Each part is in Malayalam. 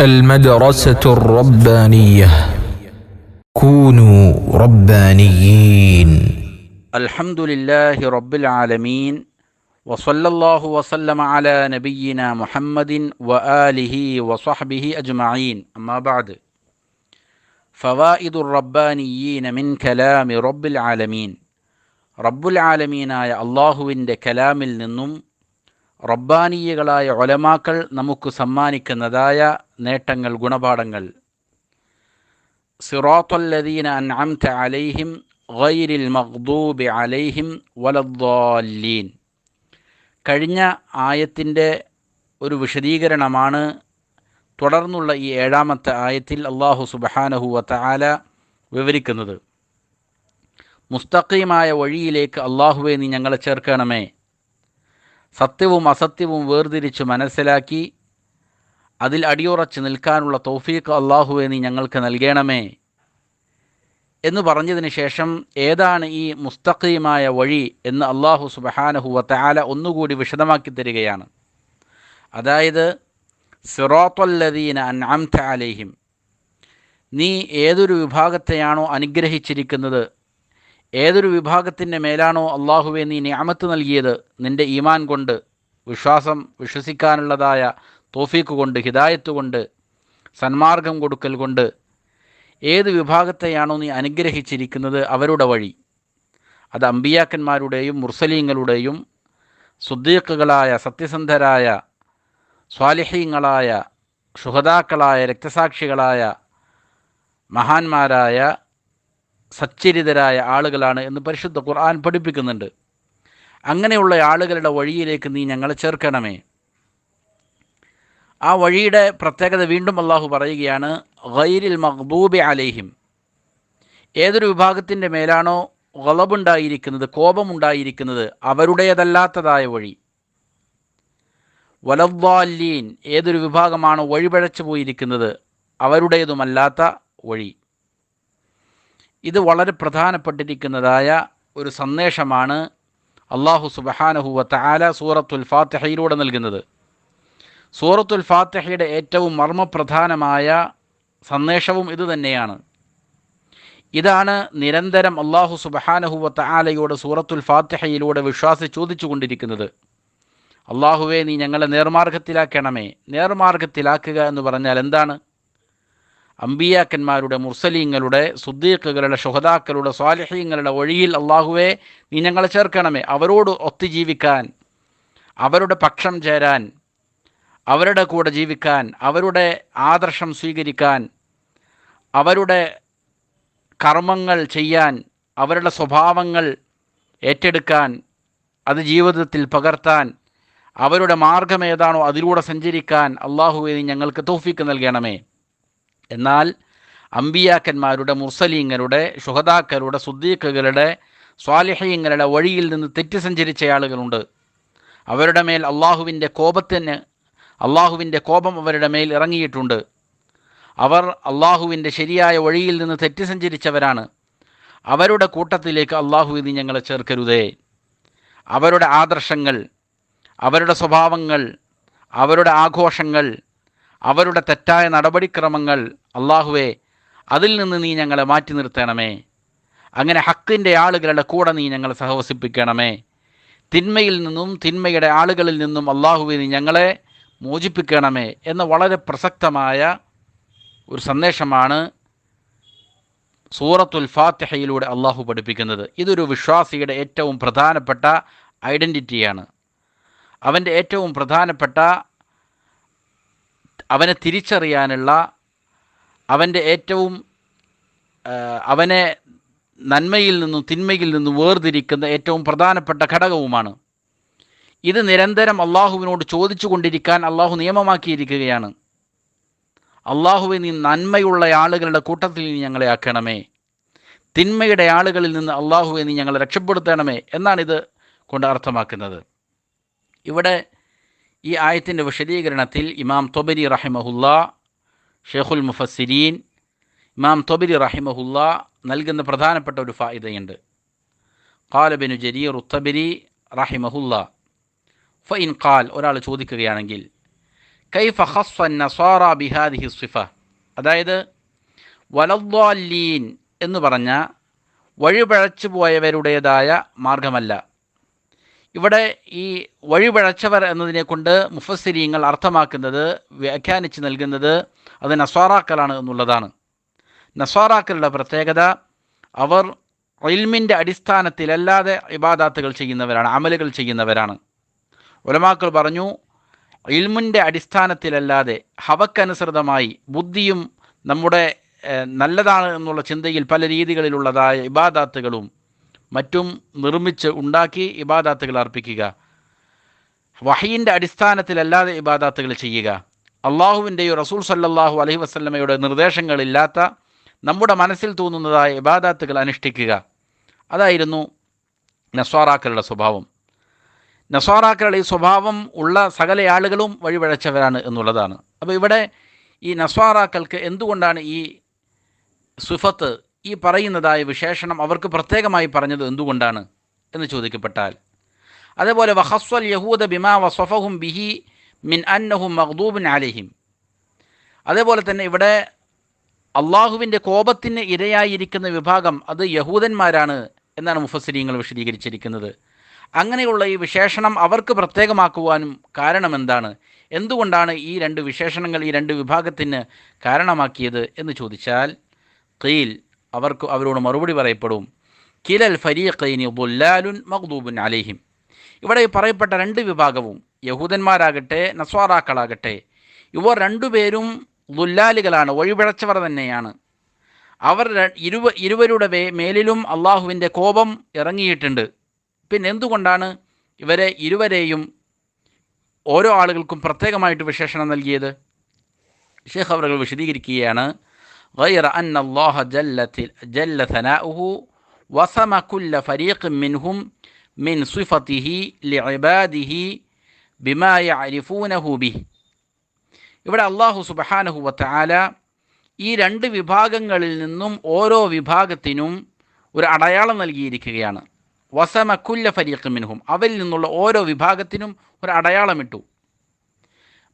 المدرسة الربانية كونوا ربانيين الحمد لله رب العالمين وصلى الله وسلم على نبينا محمد وآله وصحبه أجمعين أما بعد فوائد الربانيين من كلام رب العالمين റബ്ബുൽ ആലമീനായ അള്ളാഹുവിൻ്റെ കലാമിൽ നിന്നും റബ്ബാനീയകളായ ഒലമാക്കൾ നമുക്ക് സമ്മാനിക്കുന്നതായ നേട്ടങ്ങൾ ഗുണപാഠങ്ങൾ. സിറോത്തല്ലദീന അൻഅംത അലൈഹിം ഗൈരിൽ മഗ്ദൂബി അലൈഹിം വലദ്ദാലീൻ കഴിഞ്ഞ ആയത്തിന്റെ ഒരു വിശദീകരണമാണ് തുടർന്നുള്ള ഈ ഏഴാമത്തെ ആയത്തിൽ അള്ളാഹു സുബഹാനഹു വതആല വിവരിക്കുന്നത്. മുസ്തഖീമായ വഴിയിലേക്ക് അള്ളാഹുവെ നീ ഞങ്ങളെ ചേർക്കണമേ. സത്യവും അസത്യവും വേർതിരിച്ച് മനസ്സിലാക്കി അതിൽ അടിയുറച്ച് നിൽക്കാനുള്ള തൗഫീഖ് അള്ളാഹുവെ നീ ഞങ്ങൾക്ക് നൽകണമേ. എന്ന് പറഞ്ഞതിന് ശേഷം ഏതാണ് ഈ മുസ്തഖീമായ വഴി എന്ന് അള്ളാഹു സുബഹാനഹുവ താല ഒന്നുകൂടി വിശദമാക്കി തരികയാണ്. അതായത് സിറാത്തുല്ലദീന അൻഅംത അലൈഹിം. നീ ഏതൊരു വിഭാഗത്തെയാണോ അനുഗ്രഹിച്ചിരിക്കുന്നത് ഏതൊരു വിഭാഗത്തിന്റെ മേലാണോ അള്ളാഹുവെ നീ ഞാമത്ത് നൽകിയത് നിന്റെ ഈമാൻ കൊണ്ട് വിശ്വാസം വിശ്വസിക്കാനുള്ളതായ തോഫീക്ക് കൊണ്ട് ഹിദായത്ത് കൊണ്ട് സന്മാർഗം കൊടുക്കൽ കൊണ്ട് ഏത് വിഭാഗത്തെയാണോ നീ അനുഗ്രഹിച്ചിരിക്കുന്നത് അവരുടെ വഴി? അത് അമ്പിയാക്കന്മാരുടെയും മുർസലീങ്ങളുടെയും സുദ്ദീഖുകളായ സത്യസന്ധരായ സ്വാലിഹീങ്ങളായ ഷുഹദാക്കളായ രക്തസാക്ഷികളായ മഹാന്മാരായ സച്ചരിതരായ ആളുകളാണ് എന്ന് പരിശുദ്ധ ഖുർആൻ പഠിപ്പിക്കുന്നുണ്ട്. അങ്ങനെയുള്ള ആളുകളുടെ വഴിയിലേക്ക് നീ ഞങ്ങളെ ചേർക്കണമേ. ആ വഴിയുടെ പ്രത്യേകത വീണ്ടും അള്ളാഹു പറയുകയാണ് ഗൈരിൽ മഖ്ബൂബി അലൈഹിം. ഏതൊരു വിഭാഗത്തിന്റെ മേലാണോ വളവുണ്ടായിരിക്കുന്നത് കോപമുണ്ടായിരിക്കുന്നത് അവരുടേതല്ലാത്തതായ വഴി. വലവ്വാലീൻ ഏതൊരു വിഭാഗമാണോ വഴിപഴച്ചു പോയിരിക്കുന്നത് അവരുടേതുമല്ലാത്ത വഴി. ഇത് വളരെ പ്രധാനപ്പെട്ടിരിക്കുന്നതായ ഒരു സന്ദേശമാണ് അള്ളാഹു സുബഹാനഹുവ താല സൂറത്തുൽ ഫാത്തിഹയിലൂടെ നൽകുന്നത്. സൂറത്തുൽ ഫാത്തിഹയുടെ ഏറ്റവും മർമ്മപ്രധാനമായ സന്ദേശവും ഇതുതന്നെയാണ് ഇതാണ് നിരന്തരം അള്ളാഹു സുബഹാനഹുവ തആലയോട് സൂറത്തുൽ ഫാത്തിഹയിലൂടെ വിശ്വാസി ചോദിച്ചു കൊണ്ടിരിക്കുന്നത് അള്ളാഹുവെ നീ ഞങ്ങളെ നേർമാർഗത്തിലാക്കണമേ. നേർമാർഗത്തിലാക്കുക എന്ന് പറഞ്ഞാൽ എന്താണ്? അമ്പിയാക്കന്മാരുടെ മുർസലീങ്ങളുടെ സുദ്ദീഖുകളുടെ ഷുഹദാക്കളുടെ സ്വാലിഹീങ്ങളുടെ വഴിയിൽ അള്ളാഹുവെ നീ ഞങ്ങളെ ചേർക്കണമേ. അവരോട് ഒത്തുജീവിക്കാൻ അവരുടെ പക്ഷം ചേരാൻ അവരുടെ കൂടെ ജീവിക്കാൻ അവരുടെ ആദർശം സ്വീകരിക്കാൻ അവരുടെ കർമ്മങ്ങൾ ചെയ്യാൻ അവരുടെ സ്വഭാവങ്ങൾ ഏറ്റെടുക്കാൻ അത് ജീവിതത്തിൽ പകർത്താൻ അവരുടെ മാർഗം ഏതാണോ അതിലൂടെ സഞ്ചരിക്കാൻ അള്ളാഹുവെ നീ ഞങ്ങൾക്ക് തോഫിക്ക് നൽകണമേ. എന്നാൽ അമ്പിയാക്കന്മാരുടെ മുർസലീങ്ങളുടെ ഷുഹദാക്കരുടെ സുദ്ദീഖുകളുടെ സ്വാലിഹീങ്ങളുടെ വഴിയിൽ നിന്ന് തെറ്റി സഞ്ചരിച്ച ആളുകളുണ്ട്. അവരുടെ മേൽ അള്ളാഹുവിന്റെ കോപത്തിന് അള്ളാഹുവിന്റെ കോപം അവരുടെ മേൽ ഇറങ്ങിയിട്ടുണ്ട്. അവർ അള്ളാഹുവിന്റെ ശരിയായ വഴിയിൽ നിന്ന് തെറ്റി സഞ്ചരിച്ചവരാണ്. അവരുടെ കൂട്ടത്തിലേക്ക് അള്ളാഹു ഇത് ഞങ്ങളെ ചേർക്കരുതേ. അവരുടെ ആദർശങ്ങൾ അവരുടെ സ്വഭാവങ്ങൾ അവരുടെ ആഘോഷങ്ങൾ അവരുടെ തെറ്റായ നടപടിക്രമങ്ങൾ അള്ളാഹുവെ അതിൽ നിന്ന് നീ ഞങ്ങളെ മാറ്റി നിർത്തണമേ. അങ്ങനെ ഹക്കിന്റെ ആളുകളുടെ കൂടെ നീ ഞങ്ങളെ സഹവസിപ്പിക്കണമേ. തിന്മയിൽ നിന്നും തിന്മയുടെ ആളുകളിൽ നിന്നും അള്ളാഹുവെ നീ ഞങ്ങളെ മോചിപ്പിക്കണമേ എന്ന വളരെ പ്രസക്തമായ ഒരു സന്ദേശമാണ് സൂറത്തുൽ ഫാത്തിഹയിലൂടെ അള്ളാഹു പഠിപ്പിക്കുന്നത്. ഇതൊരു വിശ്വാസിയുടെ ഏറ്റവും പ്രധാനപ്പെട്ട ഐഡന്റിറ്റിയാണ് അവന്റെ ഏറ്റവും പ്രധാനപ്പെട്ട അവനെ തിരിച്ചറിയാനുള്ള അവന്റെ ഏറ്റവും അവനെ നന്മയിൽ നിന്നും തിന്മയിൽ നിന്നും വേർതിരിക്കുന്ന ഏറ്റവും പ്രധാനപ്പെട്ട ഘടകവുമാണ് ഇത് നിരന്തരം അള്ളാഹുവിനോട് ചോദിച്ചു കൊണ്ടിരിക്കാൻ അള്ളാഹു നിയമമാക്കിയിരിക്കുകയാണ്. അള്ളാഹുവെ നീ നന്മയുള്ള ആളുകളുടെ കൂട്ടത്തിൽ നീ ഞങ്ങളെ ആക്കണമേ. തിന്മയുടെ ആളുകളിൽ നിന്ന് അള്ളാഹുവെ നീ ഞങ്ങളെ രക്ഷപ്പെടുത്തണമേ എന്നാണിത് കൊണ്ട് അർത്ഥമാക്കുന്നത്. ഇവിടെ ഈ ആയത്തിന്റെ വിശദീകരണത്തിൽ ഇമാം തൊബരി റഹിമഹുല്ല ഷെയ്ഖുൽ മുഫസ്സിരീൻ ഇമാം തൊബരി റഹിമഹുല്ല നൽകുന്ന പ്രധാനപ്പെട്ട ഒരു ഫായിദയുണ്ട്. കാലബിനു ജരീർ ഉത്തബരി റഹിമഹുല്ല. ഫ ഒരാൾ ചോദിക്കുകയാണെങ്കിൽ കൈഫ ഹസ്വൻ നസാറ ബിഹാദിഹി സിഫ? അതായത് വലദ്വാലീൻ എന്ന് പറഞ്ഞ വഴിപഴച്ചു പോയവരുടേതായ മാർഗമല്ല. ഇവിടെ ഈ വഴിപഴച്ചവർ എന്നതിനെ കൊണ്ട് മുഫസ്സിരിയങ്ങൾ അർത്ഥമാക്കുന്നത് വ്യാഖ്യാനിച്ച് നൽകുന്നത് അത് നസ്വാറാക്കലാണ് എന്നുള്ളതാണ്. നസ്വാറാക്കളുടെ പ്രത്യേകത അവർ ഇൽമിന്റെ അടിസ്ഥാനത്തിലല്ലാതെ ഇബാദാത്തുകൾ ചെയ്യുന്നവരാണ് അമലുകൾ ചെയ്യുന്നവരാണ്. ഉലമാക്കൾ പറഞ്ഞു ഇൽമിന്റെ അടിസ്ഥാനത്തിലല്ലാതെ ഹവക്കനുസൃതമായി ബുദ്ധിയും നമ്മുടെ നല്ലതാണ് എന്നുള്ള ചിന്തയിൽ പല രീതികളിലുള്ളതായ ഇബാദാത്തുകളും മറ്റും നിർമ്മിച്ച് ഉണ്ടാക്കി ഇബാദാത്തുകൾ അർപ്പിക്കുക. വഹീന്റെ അടിസ്ഥാനത്തിലല്ലാതെ ഇബാദാത്തുകൾ ചെയ്യുക. അള്ളാഹുവിന്റെയോ റസൂൽ സല്ലാഹു അലഹി വസ്ലമയുടെ നിർദ്ദേശങ്ങളില്ലാത്ത നമ്മുടെ മനസ്സിൽ തോന്നുന്നതായ ഇബാദാത്തുകൾ അനുഷ്ഠിക്കുക. അതായിരുന്നു നസ്വാറാക്കളുടെ സ്വഭാവം. നസ്വാറാക്കളുടെ ഈ സ്വഭാവം ഉള്ള സകല ആളുകളും വഴിപഴച്ചവരാണ് എന്നുള്ളതാണ്. അപ്പോൾ ഇവിടെ ഈ നസ്വാറാക്കൾക്ക് എന്തുകൊണ്ടാണ് ഈ സുഫത്ത് ഈ പറയുന്നതായ വിശേഷണം അവർക്ക് പ്രത്യേകമായി പറഞ്ഞത് എന്തുകൊണ്ടാണ് എന്ന് ചോദിക്കപ്പെട്ടാൽ അതേപോലെ വഹസ്വൽ യഹൂദ ബിമാ വസഫഹും ബിഹി മിൻ അന്നഹും മഖ്ദൂബിൻ അലഹിം. അതേപോലെ തന്നെ ഇവിടെ അള്ളാഹുവിന്റെ കോപത്തിന് ഇരയായിരിക്കുന്ന വിഭാഗം അത് യഹൂദന്മാരാണ് എന്നാണ് മുഫസ്സിരീങ്ങൾ വിശദീകരിച്ചിരിക്കുന്നത്. അങ്ങനെയുള്ള ഈ വിശേഷണം അവർക്ക് പ്രത്യേകമാക്കുവാനും കാരണമെന്താണ്? എന്തുകൊണ്ടാണ് ഈ രണ്ട് വിശേഷണങ്ങൾ ഈ രണ്ട് വിഭാഗത്തിന് കാരണമാക്കിയത് എന്ന് ചോദിച്ചാൽ ഖീൽ അവർക്ക് അവരോട് മറുപടി പറയപ്പെടും കിലൽ ഫരീഖൈനി ബുല്ലാലുൻ മഖ്ദൂബുൻ അലൈഹിം. ഇവിടെ പറയപ്പെട്ട രണ്ട് വിഭാഗവും യഹൂദന്മാരാകട്ടെ നസ്വാറാക്കളാകട്ടെ ഇവർ രണ്ടുപേരും ദുല്ലാലുകളാണ് വഴിപിഴച്ചവർ തന്നെയാണ്. അവർ ഇരുവ ഇരുവരുടെ മേലിലും അള്ളാഹുവിന്റെ കോപം ഇറങ്ങിയിട്ടുണ്ട്. പിന്നെ എന്തുകൊണ്ടാണ് ഇവരെ ഇരുവരെയും ഓരോ ആളുകൾക്കും പ്രത്യേകമായിട്ട് വിശേഷണം നൽകിയത് ഷേഖ് അവറുകൾ വിശദീകരിക്കുകയാണ് غير أن الله جل, جل ثناؤه وصم كل فريق منهم من صفته لعباده بما يعرفونه به ഇവിടെ അള്ളാഹു സുബഹാനഹു വത്തആല ഈ രണ്ട് വിഭാഗങ്ങളിൽ നിന്നും ഓരോ വിഭാഗത്തിനും ഒരു അടയാളം നൽകിയിരിക്കുകയാണ് വസമ കുല്ല ഫരീഖ് മിൻഹും. അവരിൽ നിന്നുള്ള ഓരോ വിഭാഗത്തിനും ഒരു അടയാളമിട്ടു.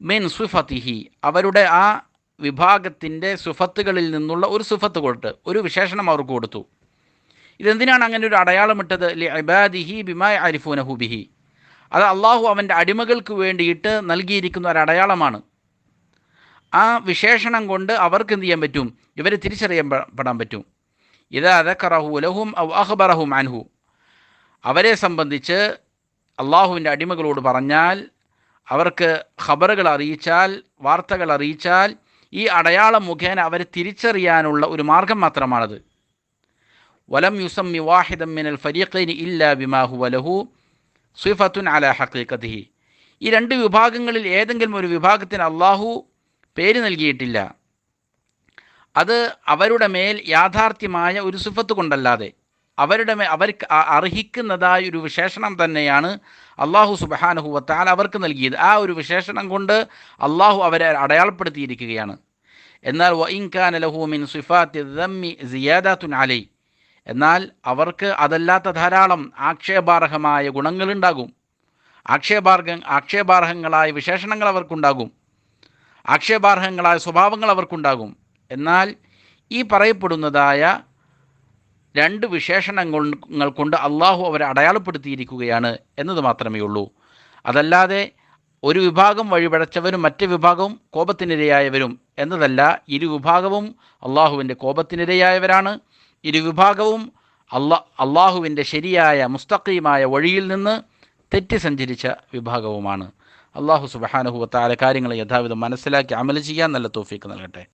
മിൻ സുഫത്തിഹി. അവരുടെ ആ വിഭാഗത്തിന്റെ സുഫത്തുകളിൽ നിന്നുള്ള ഒരു സുഫത്ത് കൊടുത്ത് ഒരു വിശേഷണം അവർക്ക് കൊടുത്തു. ഇതെന്തിനാണ് അങ്ങനെ ഒരു അടയാളമിട്ടത്? ലി അബാദിഹി ബിമായ അരിഫൂനഹു ബിഹി. അത് അള്ളാഹു അവന്റെ അടിമകൾക്ക് വേണ്ടിയിട്ട് നൽകിയിരിക്കുന്ന ഒരു അടയാളമാണ്. ആ വിശേഷണം കൊണ്ട് അവർക്ക് എന്ത് ചെയ്യാൻ പറ്റും? ഇവരെ തിരിച്ചറിയപ്പെടാൻ പറ്റും. ഇതാ അതക്കറഹു ലഹും അഹ്ബറഹും അൻഹു. അവരെ സംബന്ധിച്ച് അള്ളാഹുവിന്റെ അടിമകളോട് പറഞ്ഞാൽ അവർക്ക് ഖബറുകൾ അറിയിച്ചാൽ വാർത്തകൾ അറിയിച്ചാൽ ഈ അടയാളം മുഖേന അവരെ തിരിച്ചറിയാനുള്ള ഒരു മാർഗം മാത്രമാണത്. വലം യുസം വാഹിദം മിനൽ ഫരീഖൈനി ഇല്ലാ ബിമാഹു വലഹു സുഫത്തുൻ അല ഹഖീഖത്തിഹി. ഈ രണ്ട് വിഭാഗങ്ങളിൽ ഏതെങ്കിലും ഒരു വിഭാഗത്തിന് അള്ളാഹു പേര് നൽകിയിട്ടില്ല. അത് അവരുടെ മേൽ യാഥാർത്ഥ്യമായ ഒരു സുഫത്ത് കൊണ്ടല്ലാതെ അവരുടെ അവർക്ക് അർഹിക്കുന്നതായ ഒരു വിശേഷണം തന്നെയാണ് അള്ളാഹു സുബഹാനുഹുവത്താൽ അവർക്ക് നൽകിയത്. ആ ഒരു വിശേഷണം കൊണ്ട് അള്ളാഹു അവരെ അടയാളപ്പെടുത്തിയിരിക്കുകയാണ്. എന്നാൽ വഇൻകാന ലഹു മിൻ സിഫാത്തി ദമ്മി സിയാദാത്തുൻ അലൈ. എന്നാൽ അവർക്ക് അതല്ലാത്ത ധാരാളം ആക്ഷേപാർഹമായ ഗുണങ്ങളുണ്ടാകും. ആക്ഷേപാർഹ ആക്ഷേപാർഹങ്ങളായ വിശേഷണങ്ങൾ അവർക്കുണ്ടാകും. ആക്ഷേപാർഹങ്ങളായ സ്വഭാവങ്ങൾ അവർക്കുണ്ടാകും. എന്നാൽ ഈ പറയപ്പെടുന്നതായ രണ്ട് വിശേഷണങ്ങൾ കൊണ്ട് അള്ളാഹു അവരെ അടയാളപ്പെടുത്തിയിരിക്കുകയാണ് എന്നത് മാത്രമേ ഉള്ളൂ. അതല്ലാതെ ഒരു വിഭാഗം വഴിപഴച്ചവരും മറ്റു വിഭാഗവും കോപത്തിനിരയായവരും എന്നതല്ല ഇരു വിഭാഗവും അള്ളാഹുവിന്റെ കോപത്തിനിരയായവരാണ്. ഇരു വിഭാഗവും അള്ളാ അള്ളാഹുവിന്റെ ശരിയായ മുസ്തഖീമായ വഴിയിൽ നിന്ന് തെറ്റി സഞ്ചരിച്ച വിഭാഗവുമാണ്. അള്ളാഹു സുബഹാനുഹുവത്താല കാര്യങ്ങൾ യഥാവിധം മനസ്സിലാക്കി അമല ചെയ്യാൻ നല്ല തോഫീക്ക് നൽകട്ടെ.